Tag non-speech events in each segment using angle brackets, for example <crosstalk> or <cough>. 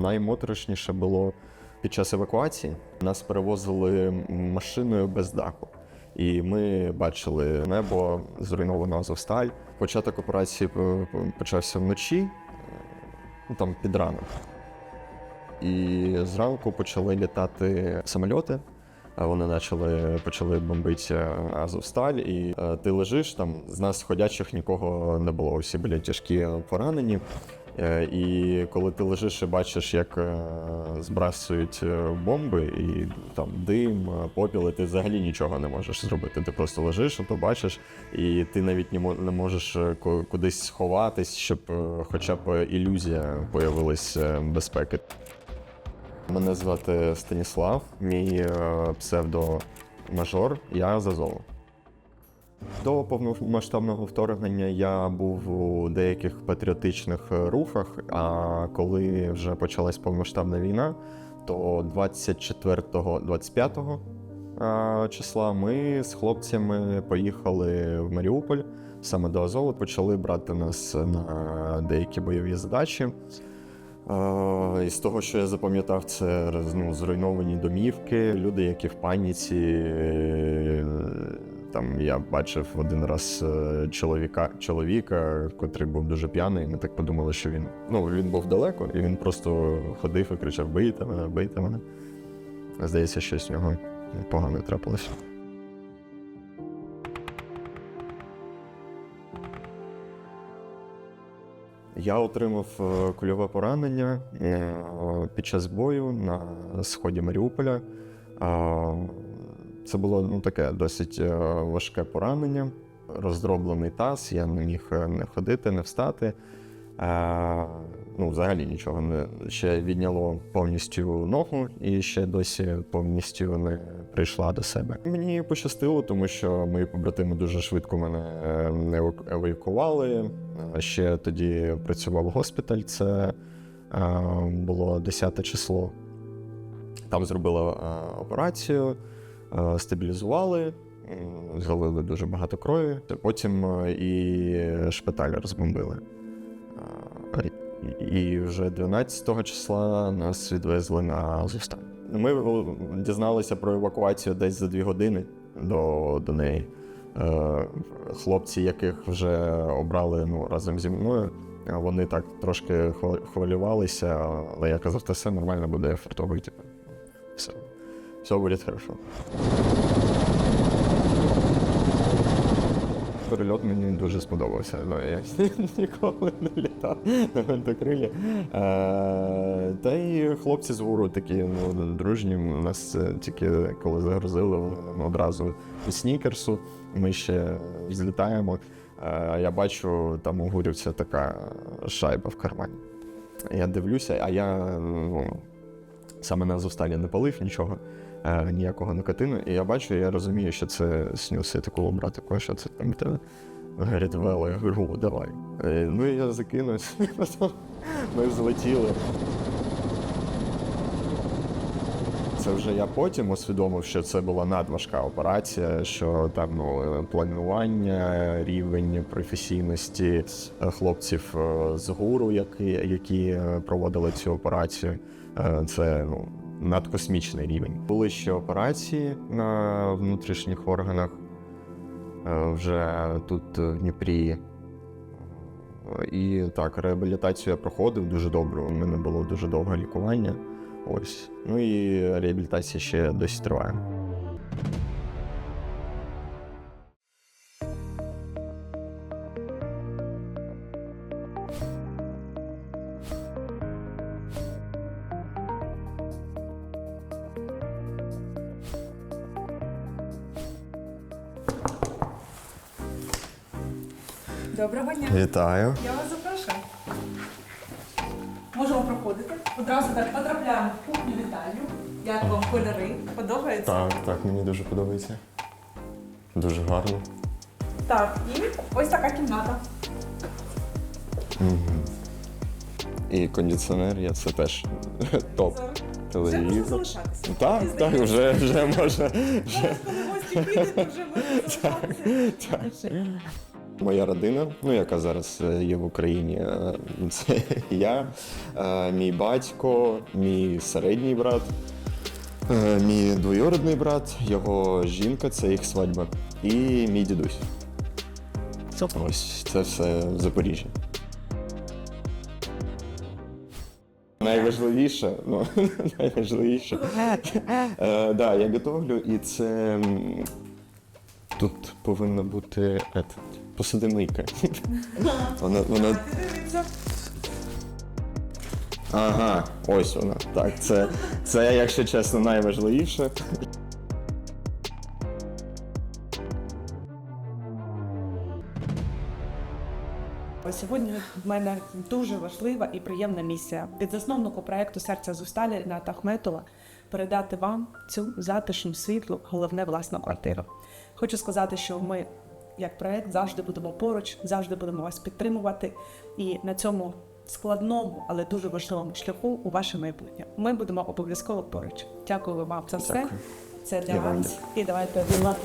Наймоторошніше було під час евакуації. Нас перевозили машиною без даху. І ми бачили небо зруйновано Азовсталь. Початок операції е, почався вночі, ну там під ранок. І зранку почали літати самольоти. Вони почали, почали бомбити Азовсталь, і е, ти лежиш там. З нас ходячих нікого не було. Усі були тяжкі поранені. Е, І коли ти лежиш і бачиш, як е, збрасують е, бомби, і там дим, попіл, і ти взагалі нічого не можеш зробити. Ти просто лежиш, то бачиш, і ти навіть не можеш кудись сховатись, щоб хоча б ілюзія появилась безпеки. Мене звати Станіслав, мій е, псевдо мажор, я з. До повномасштабного вторгнення я був у деяких патріотичних рухах. А коли вже почалась повномасштабна війна, то 24-25 е, числа ми з хлопцями поїхали в Маріуполь, саме до Азову, почали брати нас на деякі бойові задачі. І з того, що я запам'ятав, це ну, зруйновані домівки, люди, які в паніці. Там я бачив один раз е, чоловіка, чоловіка, котрий був дуже п'яний. Ми так подумали, що він ну він був далеко, і він просто ходив і кричав: Бийте мене, бийте мене. Здається, щось в нього погано трапилося. Я отримав е, кульове поранення е, під час бою на сході Маріуполя. А, Це було ну, таке досить е, важке поранення, роздроблений таз, я не міг е, не ходити, не встати. Е, Ну, взагалі нічого не ще відняло повністю ногу і ще досі повністю не прийшла до себе. Мені пощастило, тому що мої побратими дуже швидко мене е, еваку- евакуювали. Е, Ще тоді працював госпіталь. Це е, було 10 число. Там зробили е, операцію, стабілізували, м, залили дуже багато крові. Потім е, і шпиталь розбомбили. Е, І вже 12 числа нас відвезли на Азовсталь. Ми е, дізналися про евакуацію десь за дві години до, до неї. Е, Хлопці, яких вже обрали ну, разом зі мною, вони так трошки хвилювалися, але я казав, та все нормально буде фартово йти. Все, все буде хорошо. Перельот мені дуже сподобався. Ну, я <laughs> ніколи не літав на винтокрилі. Е, та й хлопці з гуру такі ну, дружні. У нас е, тільки коли загрузили одразу снікерсу. Ми ще злітаємо. Е, я бачу, там у гурівця така шайба в кармані. Я дивлюся, а я ну, саме на Азовсталі не палив нічого, е, ніякого никотину. І я бачу, я розумію, що це снюс. Я такого брати, кого що це там тебе. Говорить, я говорю, «О, давай. Е, ну і я закинусь. <laughs> Ми взлетіли. Це вже я потім усвідомив, що це була надважка операція, що там ну, планування, рівень професійності е, хлопців е, з гуру, які, які е, проводили цю операцію. е, Це ну, надкосмічний рівень. Були ще операції на внутрішніх органах е, вже тут е, в Дніпрі. І так, реабілітацію я проходив дуже добре. У мене було дуже довге лікування. Ось. Ну і реабілітація ще досі триває. Доброго дня. Вітаю. Я вас запрошую. Можемо проходити. Одразу так потрапляємо в кухню вітальню. Як вам кольори? Подобається? Так, так, мені дуже подобається. Дуже гарно. Так, і ось така кімната. І кондиціонер є, це теж <laughs> топ. Вже можна Телевізор. залишатися. Так, Мені так, здається. вже, вже можна. Зараз, коли гості підуть, то вже можна <laughs> залишатися. Так. Моя родина, ну яка зараз е, є в Україні, е, <laughs> це я, е, мій батько, мій середній брат, мій двоюродний брат, його жінка, це їх свадьба, і мій дідусь. Ось це все в Запоріжжі. Найважливіше, ну <laughs> найважливіше. Е, да, я готовлю, і це тут повинна бути ет, посудомийка. <laughs> Вона, вона. Ага, ось вона. Так, це, це, якщо чесно, найважливіше. Сьогодні в мене дуже важлива і приємна місія від засновнику проекту Серця Зусталі Ната Ахметова передати вам цю затишну світлу, головне власну квартиру. Хочу сказати, що ми, як проект, завжди будемо поруч, завжди будемо вас підтримувати. І на цьому складному, але дуже важливому шляху у ваше майбутнє. Ми будемо обов'язково поруч. Дякую вам за все. Дякую. Це для вас. І давайте обіймати.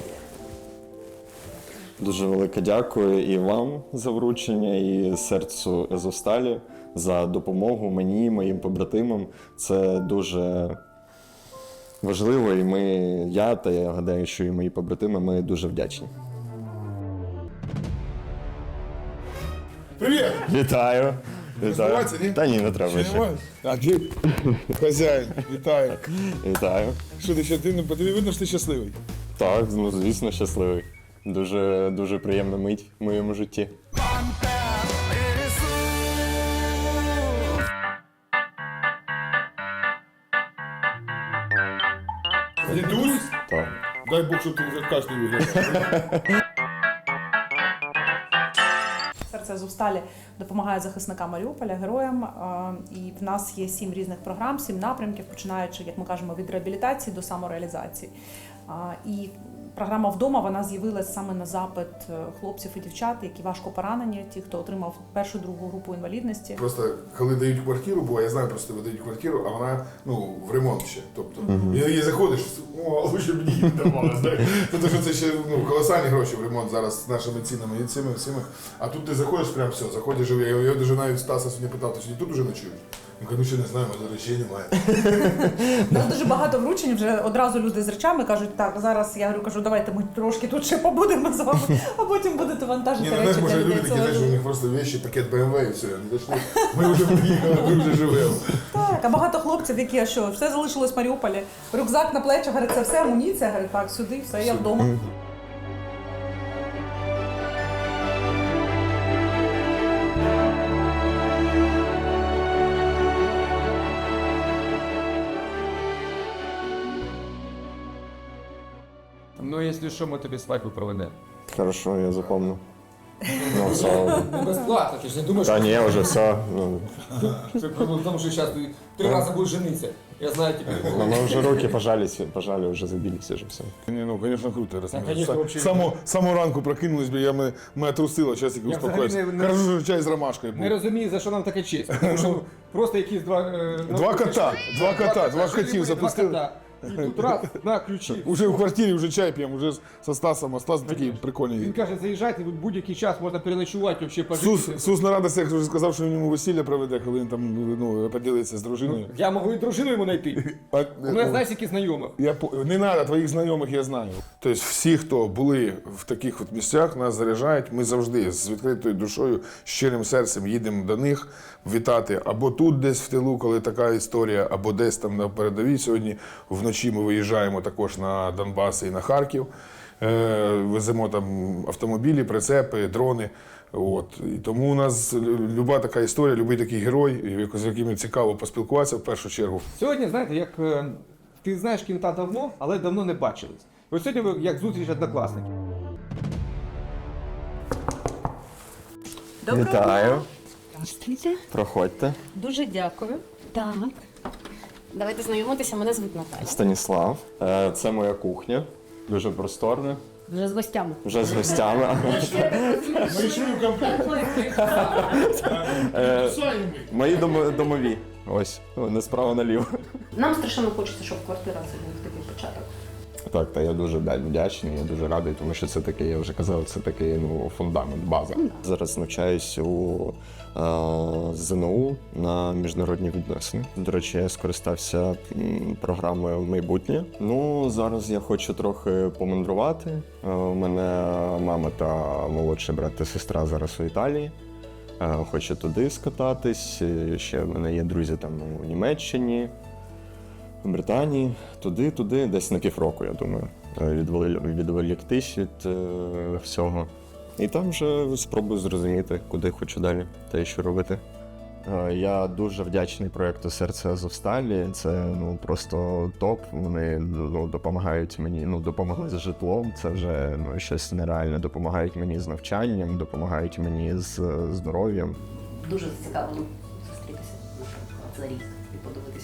Дуже велике дякую і вам за вручення, і серцю Езосталі за допомогу мені, моїм побратимам. Це дуже важливо, і ми, я та я гадаю, що і мої побратими, ми дуже вдячні. Привіт! Вітаю! Вітаю. Здаватися, ні? Та ні, не треба Ще ще. немає? А ти <laughs> хазяїн, вітаю. Вітаю. Що ти ще ти не по тобі видно, що ти щасливий? Так, ну звісно, щасливий. Дуже дуже приємна мить в моєму житті. Дідусь? Дай Бог, щоб ти каш не виглядав. Серце Зусталі допомагає захисникам Маріуполя, героям. Е, І в нас є сім різних програм, сім напрямків, починаючи, як ми кажемо, від реабілітації до самореалізації. Е, І програма вдома вона з'явилась саме на запит е, хлопців і дівчат, які важко поранені, ті, хто отримав першу другу групу інвалідності. Просто коли дають квартиру, бо я знаю, просто видають квартиру, а вона ну, в ремонт ще. Тобто, і її заходиш, о, лучше б її давали. знаєш. Тому що це ще ну, колосальні гроші в ремонт зараз з нашими цінами і цими всіми. А тут ти заходиш, прям все, заходиш, я, я, я навіть Стаса сьогодні питав, ти сьогодні тут уже ночуєш? Ну ще не знаю, мене речей немає. У нас дуже багато вручень. Вже одразу люди з речами кажуть, так зараз я говорю, кажу, давайте ми трошки тут ще побудемо з вами, а потім будете Ні, вантажити ну речі знаєш, може люди людей. такі, Це знаєш, у важливо. них просто вещи, пакет BMW і все. Вони дійшли. Ми вже приїхали, ми вже живемо. Так, а багато хлопців, які що все залишилось в Маріуполі, рюкзак на плечах, говорить, це все амуніція, говорить, так, сюди, все, я вдома. Якщо що, ми тобі свадьбу проведемо. Хорошо, я запомню. Ну, <laughs> все. Безплатно, ти ж не думаєш, Та ні, вже все. Ну, що проблема в тому, що зараз ти три рази будеш жениться. Я знаю тебе. ну, ми вже руки пожали, пожали, вже забилися, вже все. Ні, ну, звісно, круто. Раз ми конечно, са- вообще- само, само ранку прокинулись, бо я мене, мене трусило, зараз Я успокоїться. взагалі не- не- Кажу, що чай з ромашкою був. Не розумію, за що нам така честь. Тому що <laughs> просто якісь два... е, ну, Два кота, два кота, два котів запустили. Два кота. І тут раз, на ключі. <laughs> Уже в квартирі вже чай п'ємо, вже со Стасом, а Стас такий прикольний. Він каже, заїжджайте, в будь-який час можна переночувати, взагалі Сус, пожити. Сус на радостях вже сказав, що він йому весілля проведе, коли він там ну, поділиться з дружиною. Я можу і дружину йому знайти. <laughs> А, У мене знаєш, які знайомих. Я по- не треба, твоїх знайомих я знаю. Тобто, всі, хто були в таких от місцях, нас заряджають. Ми завжди з відкритою душою, щирим серцем їдемо до них вітати або тут, десь в тилу, коли така історія, або десь там на передовій. Сьогодні вночі ми виїжджаємо також на Донбас і на Харків. Е, Веземо там автомобілі, прицепи, дрони. От. І тому у нас люба така історія, любий такий герой, з яким цікаво поспілкуватися в першу чергу. Сьогодні, знаєте, як е, ти знаєш кінта давно, але давно не бачились. Ось сьогодні ви як зустріч однокласників. Доброго Вітаю, Здравствуйте. проходьте. Дуже дякую. Так. Давайте знайомитися, мене звуть Наталя. Станіслав, Е, це моя кухня. Дуже просторна. Вже з гостями. Вже з гостями. Е, Мої домо- домові. Ось, не справа наліво. Нам страшенно хочеться, щоб квартира це був такий початок. Так, та я дуже да, вдячний, я дуже радий, тому що це такий, я вже казав, це такий ну, фундамент, база. Зараз навчаюсь у е, ЗНО на міжнародні відносини. До речі, я скористався програмою майбутнє. Ну, зараз я хочу трохи помандрувати. Е, У мене мама та молодший брат та сестра зараз у Італії. Е, Хочу туди скататись. Е, Ще в мене є друзі там у Німеччині, Британії. Туди, туди, десь на півроку, я думаю. Е, Відволіктись від е, всього. І там вже спробую зрозуміти, куди хочу далі та й що робити. Е, Я дуже вдячний проєкту Серце Азовсталі. Це ну просто топ. Вони ну, допомагають мені, ну допомогли з житлом. Це вже ну щось нереальне. Допомагають мені з навчанням, допомагають мені з здоров'ям. Дуже зацікавлено зустрітися за рік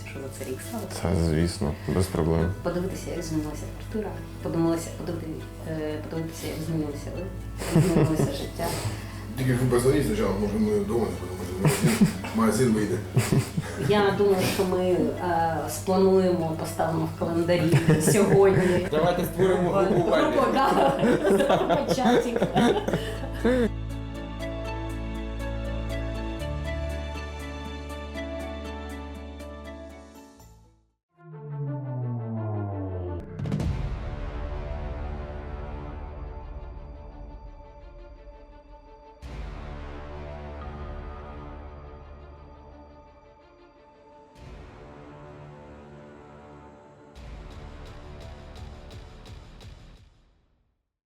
і що це рік стало. Це звісно, без проблем. Подивитися, як змінилася квартира, подивилися, подивитися, е, подивитися, як змінилося ви, змінилося <laughs> життя. Тільки ви позвоніть спочатку, може ми вдома не будемо, магазин, вийде. Я думаю, що ми е, сплануємо, поставимо в календарі сьогодні. Давайте створимо групу Групу, да. Чатик. <laughs>